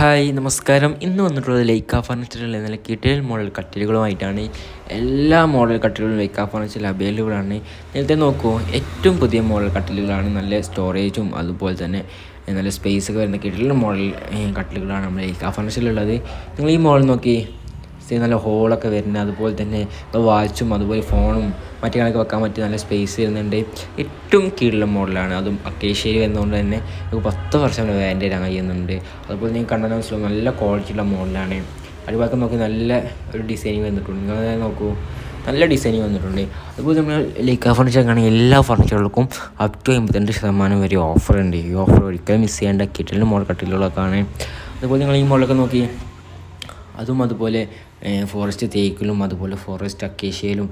Hi നമസ്കാരം. ഇന്ന് വന്നിട്ടുള്ളത് ലൈക്ക ഫർണിച്ചറിൽ നല്ല കിട്ടിയൽ മോഡൽ കട്ടിലുകളുമായിട്ടാണ്. എല്ലാ മോഡൽ കട്ടിലുകളും ലൈക്ക ഫർണിച്ചറിൽ അവൈലബിൾ ആണ്. നേരത്തെ നോക്കൂ ഏറ്റവും പുതിയ മോഡൽ കട്ടിലുകളാണ്. നല്ല സ്റ്റോറേജും അതുപോലെ തന്നെ നല്ല സ്പേസ് ഒക്കെ വരുന്ന കിട്ടിയ മോഡൽ കട്ടിലുകളാണ് നമ്മൾ ലൈക്ക ഫർണിച്ചറിലുള്ളത് നിങ്ങൾ ഈ മോഡൽ നോക്കി നല്ല ഹോളൊക്കെ വരുന്നത്. അതുപോലെ തന്നെ വാച്ചും അതുപോലെ ഫോണും മറ്റു കണക്ക് വെക്കാൻ പറ്റിയ നല്ല സ്പേസ് വരുന്നുണ്ട്. ഏറ്റവും കീഴിലുള്ള മോഡലാണ് അതും അക്കേഷ്യയിൽ വരുന്നതുകൊണ്ട് തന്നെ നമുക്ക് പത്ത് വർഷം വാരന്റി തരാൻ കഴിയുന്നുണ്ട്. അതുപോലെ നിങ്ങൾക്ക് കണ്ടാൽ മനസ്സിലാവും നല്ല ക്വാളിറ്റിയുള്ള മോഡലാണ് അടിവാക്കം നോക്കി നല്ല ഒരു ഡിസൈനിങ് വന്നിട്ടുണ്ട്. നിങ്ങൾ നോക്കൂ. നല്ല ഡിസൈനിങ് വന്നിട്ടുണ്ട്. അതുപോലെ നമ്മൾ ലൈക്ക ഫർണിച്ചർ ആണെങ്കിൽ എല്ലാ ഫർണിച്ചറുകൾക്കും അപ് ടു എൺപത്തിരണ്ട് ശതമാനം വരെ ഉണ്ട്. ഈ ഓഫർ ഒരിക്കലും മിസ് ചെയ്യേണ്ട കിറ്റലിന് മോഡൽ കട്ടിലുകളൊക്കെ ആണ്. അതുപോലെ നിങ്ങൾ ഈ മോഡലൊക്കെ നോക്കി. അതും അതുപോലെ ഫോറസ്റ്റ് തേക്കിലും അതുപോലെ ഫോറസ്റ്റ് അക്കേഷ്യയിലും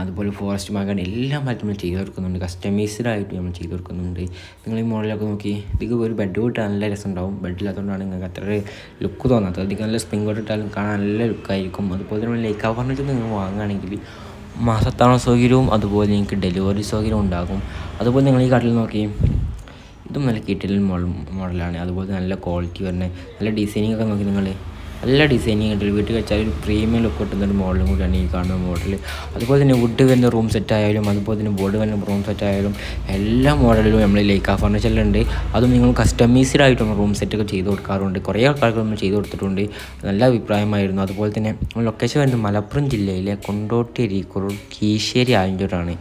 അതുപോലെ ഫോറസ്റ്റ് മകൻ എല്ലാം ആയിട്ട് നമ്മൾ ചെയ്തു കൊടുക്കുന്നുണ്ട്. കസ്റ്റമൈസ്ഡ് ആയിട്ട് നമ്മൾ ചെയ്തു കൊടുക്കുന്നുണ്ട്. നിങ്ങൾ ഈ മോഡലൊക്കെ നോക്കി ഇതിൽ ഒരു ബെഡ് ഇട്ടാൽ നല്ല രസം ഉണ്ടാവും ബെഡില്ലാത്തതുകൊണ്ടാണ് നിങ്ങൾക്ക് അത്ര ലുക്ക് തോന്നാത്തത്. അധികം നല്ല സ്പ്രിംഗ് കോട്ട് ഇട്ടാലും കാണാൻ നല്ല ലുക്കായിരിക്കും അതുപോലെ തന്നെ ലൈക്ക് ഫർണിച്ചർ നിങ്ങൾ വാങ്ങുകയാണെങ്കിൽ മാസത്താണ സൗകര്യവും അതുപോലെ നിങ്ങൾക്ക് ഡെലിവറി സൗകര്യം ഉണ്ടാകും. അതുപോലെ നിങ്ങൾ ഈ കടലിൽ നോക്കി ഇതും നല്ല കിറ്റിൽ മോഡൽ മോഡലാണ് അതുപോലെ നല്ല ക്വാളിറ്റി വരുന്ന നല്ല ഡിസൈനിങ് ഒക്കെ നോക്കി നിങ്ങൾ നല്ല ഡിസൈനിങ് ഉണ്ട് വീട്ടിൽ വെച്ചാൽ ഒരു പ്രീമിയം ലുക്ക് കിട്ടുന്ന ഒരു മോഡലും കൂടിയാണ് ഈ കാണുന്ന മോഡൽ അതുപോലെ തന്നെ വുഡ് വരുന്ന റൂം സെറ്റ് ആയാലും അതുപോലെ തന്നെ ബോർഡ് വരുന്ന റൂം സെറ്റ് ആയാലും എല്ലാ മോഡലിലും നമ്മൾ ലൈക്ക ഫർണിച്ചറിലുണ്ട് അതും നിങ്ങൾ കസ്റ്റമൈസ്ഡ് ആയിട്ടും റൂം സെറ്റ് ഒക്കെ ചെയ്ത് കൊടുക്കാറുണ്ട്. കുറേ ആൾക്കാർക്ക് നമ്മൾ ചെയ്ത് കൊടുത്തിട്ടുണ്ട്. നല്ല അഭിപ്രായമായിരുന്നു. അതുപോലെ തന്നെ ലൊക്കേഷൻ വരുന്നത് മലപ്പുറം ജില്ലയിലെ കൊണ്ടോട്ടി കുറു കീശ്ശേരി ആയഞ്ചൂരാണ്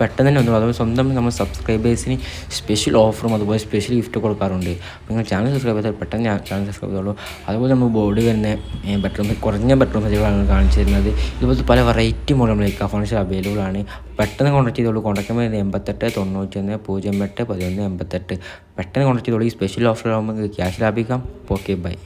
പെട്ടെന്ന് തന്നെ വന്നു അതുപോലെ സ്വന്തം നമ്മൾ സബ്സ്ക്രൈബേഴ്സിന് സ്പെഷ്യൽ ഓഫറും അതുപോലെ സ്പെഷ്യൽ ഗിഫ്റ്റ് കൊടുക്കാറുണ്ട്. നിങ്ങൾ ചാനൽ സബ്സ്ക്രൈബ് ചെയ്താൽ പെട്ടെന്ന് ചാനൽ സബ്സ്ക്രൈബ് ചെയ്തോളൂ. അതുപോലെ നമ്മൾ ബോർഡ് വരുന്ന ബെഡ്റൂം കുറഞ്ഞ ബെഡ്റൂം സജ്ജകളാണ് കാണിച്ചു തരുന്നത്. ഇതുപോലത്തെ പല variety model like furniture available ആണ്. പെട്ടെന്ന് കോൺടാക്ട് ചെയ്തോളൂ. കോൺടാക്ട് നമ്പർ എൺപത്തെട്ട് തൊണ്ണൂറ്റൊന്ന് പൂജ്യം എട്ട് പതിനൊന്ന് എൺപത്തെട്ട്. പെട്ടെന്ന് കോൺടാക്ട് ചെയ്തോളൂ. ഈ സ്പെഷ്യൽ ഓഫർ ക്യാഷ് ലാഭിക്കാം. Okay bye